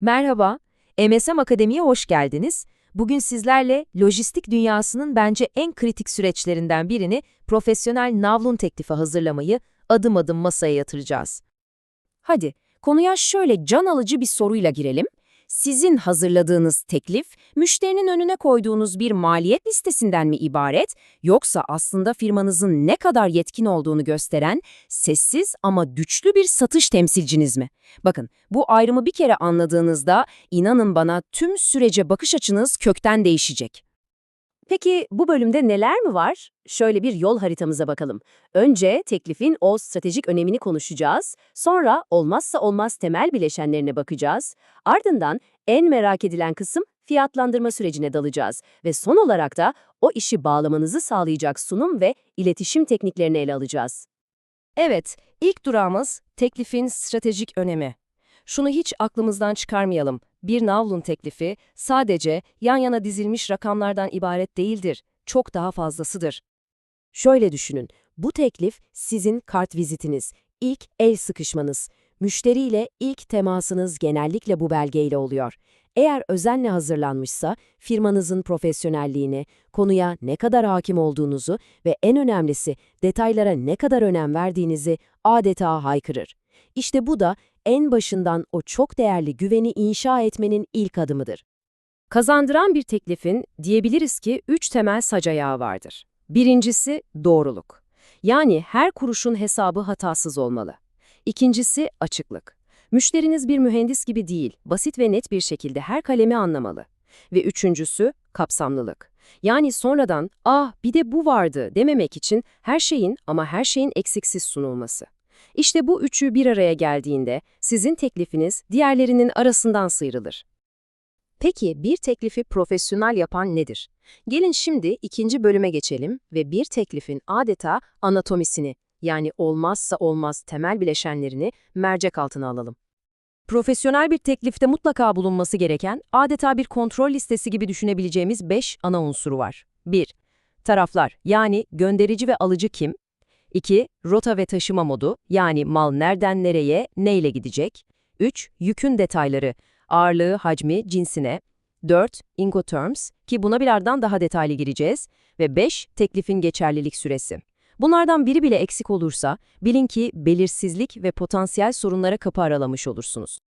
Merhaba, MSM Akademi'ye hoş geldiniz. Bugün sizlerle lojistik dünyasının bence en kritik süreçlerinden birini profesyonel navlun teklifi hazırlamayı adım adım masaya yatıracağız. Hadi, konuya şöyle can alıcı bir soruyla girelim. Sizin hazırladığınız teklif, müşterinin önüne koyduğunuz bir maliyet listesinden mi ibaret, yoksa aslında firmanızın ne kadar yetkin olduğunu gösteren sessiz ama güçlü bir satış temsilciniz mi? Bakın, bu ayrımı bir kere anladığınızda, inanın bana tüm sürece bakış açınız kökten değişecek. Peki bu bölümde neler mi var? Şöyle bir yol haritamıza bakalım. Önce teklifin o stratejik önemini konuşacağız. Sonra olmazsa olmaz temel bileşenlerine bakacağız. Ardından en merak edilen kısım fiyatlandırma sürecine dalacağız. Ve son olarak da o işi bağlamanızı sağlayacak sunum ve iletişim tekniklerini ele alacağız. Evet, ilk durağımız teklifin stratejik önemi. Şunu hiç aklımızdan çıkarmayalım. Bir navlun teklifi sadece yan yana dizilmiş rakamlardan ibaret değildir. Çok daha fazlasıdır. Şöyle düşünün, bu teklif sizin kart vizitiniz, ilk el sıkışmanız. Müşteriyle ilk temasınız genellikle bu belgeyle oluyor. Eğer özenle hazırlanmışsa, firmanızın profesyonelliğini, konuya ne kadar hakim olduğunuzu ve en önemlisi detaylara ne kadar önem verdiğinizi adeta haykırır. İşte bu da en başından o çok değerli güveni inşa etmenin ilk adımıdır. Kazandıran bir teklifin diyebiliriz ki üç temel sac ayağı vardır. Birincisi doğruluk. Yani her kuruşun hesabı hatasız olmalı. İkincisi açıklık. Müşteriniz bir mühendis gibi değil, basit ve net bir şekilde her kalemi anlamalı. Ve üçüncüsü kapsamlılık. Yani sonradan, ah bir de bu vardı dememek için her şeyin ama her şeyin eksiksiz sunulması. İşte bu üçü bir araya geldiğinde sizin teklifiniz diğerlerinin arasından sıyrılır. Peki bir teklifi profesyonel yapan nedir? Gelin şimdi ikinci bölüme geçelim ve bir teklifin adeta anatomisini yani olmazsa olmaz temel bileşenlerini mercek altına alalım. Profesyonel bir teklifte mutlaka bulunması gereken adeta bir kontrol listesi gibi düşünebileceğimiz 5 ana unsuru var. 1. Taraflar yani gönderici ve alıcı kim? 2. Rota ve taşıma modu, yani mal nereden nereye, neyle gidecek. 3. Yükün detayları, ağırlığı, hacmi, cinsine. 4. Incoterms, ki buna birazdan daha detaylı gireceğiz. Ve 5. Teklifin geçerlilik süresi. Bunlardan biri bile eksik olursa, bilin ki belirsizlik ve potansiyel sorunlara kapı aralamış olursunuz.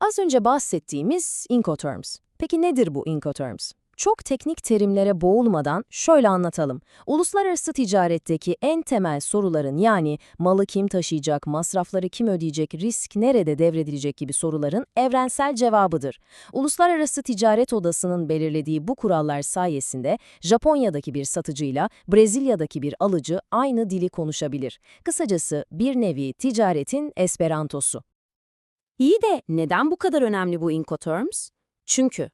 Az önce bahsettiğimiz Incoterms. Peki nedir bu Incoterms? Çok teknik terimlere boğulmadan şöyle anlatalım. Uluslararası ticaretteki en temel soruların yani malı kim taşıyacak, masrafları kim ödeyecek, risk nerede devredilecek gibi soruların evrensel cevabıdır. Uluslararası Ticaret Odası'nın belirlediği bu kurallar sayesinde Japonya'daki bir satıcıyla Brezilya'daki bir alıcı aynı dili konuşabilir. Kısacası bir nevi ticaretin esperantosu. İyi de neden bu kadar önemli bu Incoterms? Çünkü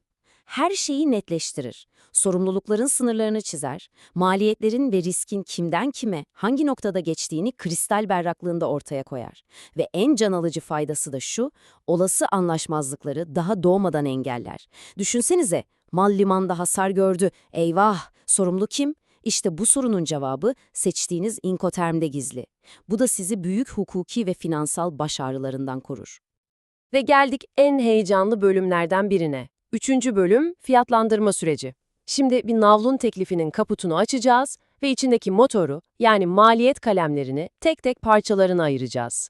her şeyi netleştirir. Sorumlulukların sınırlarını çizer, maliyetlerin ve riskin kimden kime, hangi noktada geçtiğini kristal berraklığında ortaya koyar. Ve en can alıcı faydası da şu, olası anlaşmazlıkları daha doğmadan engeller. Düşünsenize, mal limanda hasar gördü, eyvah, sorumlu kim? İşte bu sorunun cevabı seçtiğiniz inkotermde gizli. Bu da sizi büyük hukuki ve finansal baş ağrılarından korur. Ve geldik en heyecanlı bölümlerden birine. Üçüncü bölüm fiyatlandırma süreci. Şimdi bir navlun teklifinin kaputunu açacağız ve içindeki motoru yani maliyet kalemlerini tek tek parçalarına ayıracağız.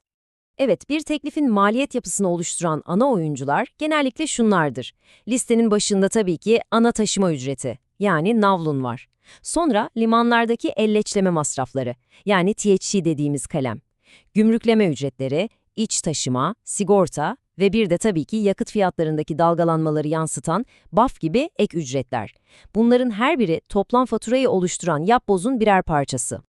Evet, bir teklifin maliyet yapısını oluşturan ana oyuncular genellikle şunlardır. Listenin başında tabii ki ana taşıma ücreti, yani navlun var. Sonra limanlardaki elleçleme masrafları, yani THC dediğimiz kalem. Gümrükleme ücretleri, iç taşıma, sigorta ve bir de tabii ki yakıt fiyatlarındaki dalgalanmaları yansıtan BAF gibi ek ücretler. Bunların her biri toplam faturayı oluşturan yapbozun birer parçası.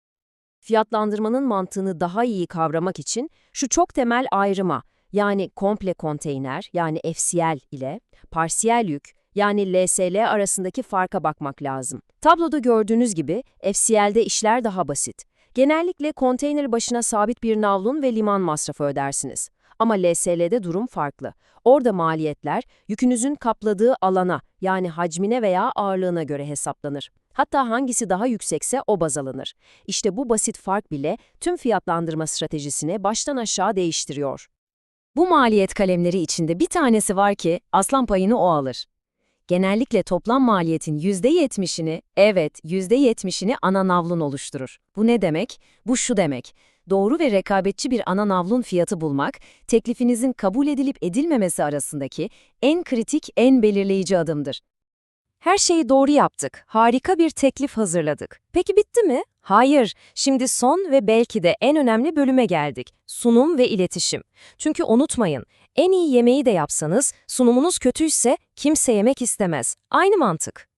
Fiyatlandırmanın mantığını daha iyi kavramak için şu çok temel ayrıma yani komple konteyner yani FCL ile parsiyel yük yani LSL arasındaki farka bakmak lazım. Tabloda gördüğünüz gibi FCL'de işler daha basit. Genellikle konteyner başına sabit bir navlun ve liman masrafı ödersiniz. Ama LSL'de durum farklı. Orada maliyetler yükünüzün kapladığı alana yani hacmine veya ağırlığına göre hesaplanır. Hatta hangisi daha yüksekse o baz alınır. İşte bu basit fark bile tüm fiyatlandırma stratejisini baştan aşağı değiştiriyor. Bu maliyet kalemleri içinde bir tanesi var ki aslan payını o alır. Genellikle toplam maliyetin %70'ini, evet %70'ini ana navlun oluşturur. Bu ne demek? Bu şu demek. Doğru ve rekabetçi bir ana navlun fiyatı bulmak, teklifinizin kabul edilip edilmemesi arasındaki en kritik, en belirleyici adımdır. Her şeyi doğru yaptık. Harika bir teklif hazırladık. Peki bitti mi? Hayır. Şimdi son ve belki de en önemli bölüme geldik. Sunum ve iletişim. Çünkü unutmayın, en iyi yemeği de yapsanız, sunumunuz kötüyse kimse yemek istemez. Aynı mantık.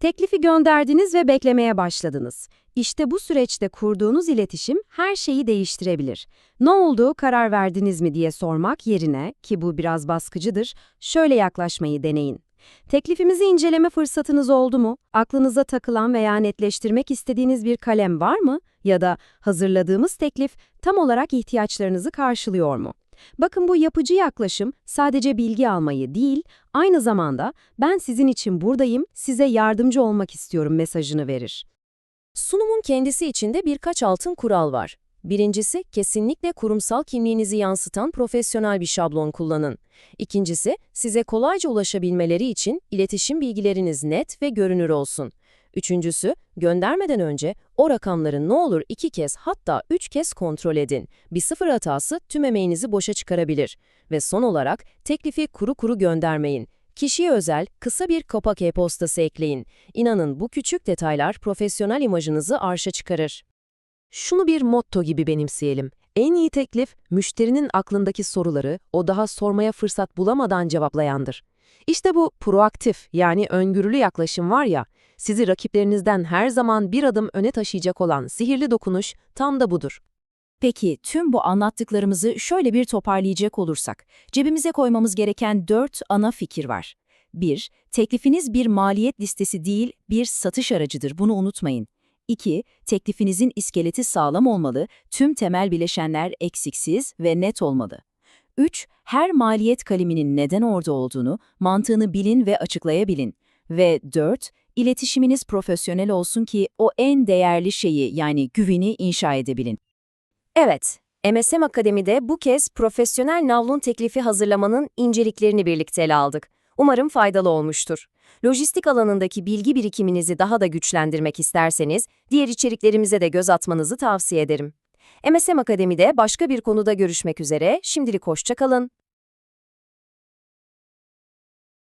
Teklifi gönderdiniz ve beklemeye başladınız. İşte bu süreçte kurduğunuz iletişim her şeyi değiştirebilir. Ne oldu, karar verdiniz mi diye sormak yerine, ki bu biraz baskıcıdır, şöyle yaklaşmayı deneyin. Teklifimizi inceleme fırsatınız oldu mu? Aklınıza takılan veya netleştirmek istediğiniz bir kalem var mı? Ya da hazırladığımız teklif tam olarak ihtiyaçlarınızı karşılıyor mu? Bakın bu yapıcı yaklaşım sadece bilgi almayı değil, aynı zamanda ben sizin için buradayım, size yardımcı olmak istiyorum mesajını verir. Sunumun kendisi içinde birkaç altın kural var. Birincisi, kesinlikle kurumsal kimliğinizi yansıtan profesyonel bir şablon kullanın. İkincisi, size kolayca ulaşabilmeleri için iletişim bilgileriniz net ve görünür olsun. Üçüncüsü, göndermeden önce o rakamları ne olur iki kez hatta üç kez kontrol edin. Bir sıfır hatası tüm emeğinizi boşa çıkarabilir. Ve son olarak teklifi kuru kuru göndermeyin. Kişiye özel kısa bir kapak e-postası ekleyin. İnanın bu küçük detaylar profesyonel imajınızı arşa çıkarır. Şunu bir motto gibi benimseyelim. En iyi teklif, müşterinin aklındaki soruları o daha sormaya fırsat bulamadan cevaplayandır. İşte bu proaktif yani öngörülü yaklaşım var ya, sizi rakiplerinizden her zaman bir adım öne taşıyacak olan sihirli dokunuş tam da budur. Peki tüm bu anlattıklarımızı şöyle bir toparlayacak olursak, cebimize koymamız gereken dört ana fikir var. 1. Teklifiniz bir maliyet listesi değil, bir satış aracıdır, bunu unutmayın. 2. Teklifinizin iskeleti sağlam olmalı, tüm temel bileşenler eksiksiz ve net olmalı. 3. Her maliyet kaleminin neden orada olduğunu, mantığını bilin ve açıklayabilin. Ve 4. İletişiminiz profesyonel olsun ki o en değerli şeyi yani güveni inşa edebilin. Evet, MSM Akademi'de bu kez profesyonel navlun teklifi hazırlamanın inceliklerini birlikte ele aldık. Umarım faydalı olmuştur. Lojistik alanındaki bilgi birikiminizi daha da güçlendirmek isterseniz, diğer içeriklerimize de göz atmanızı tavsiye ederim. MSM Akademi'de başka bir konuda görüşmek üzere, şimdilik hoşça kalın.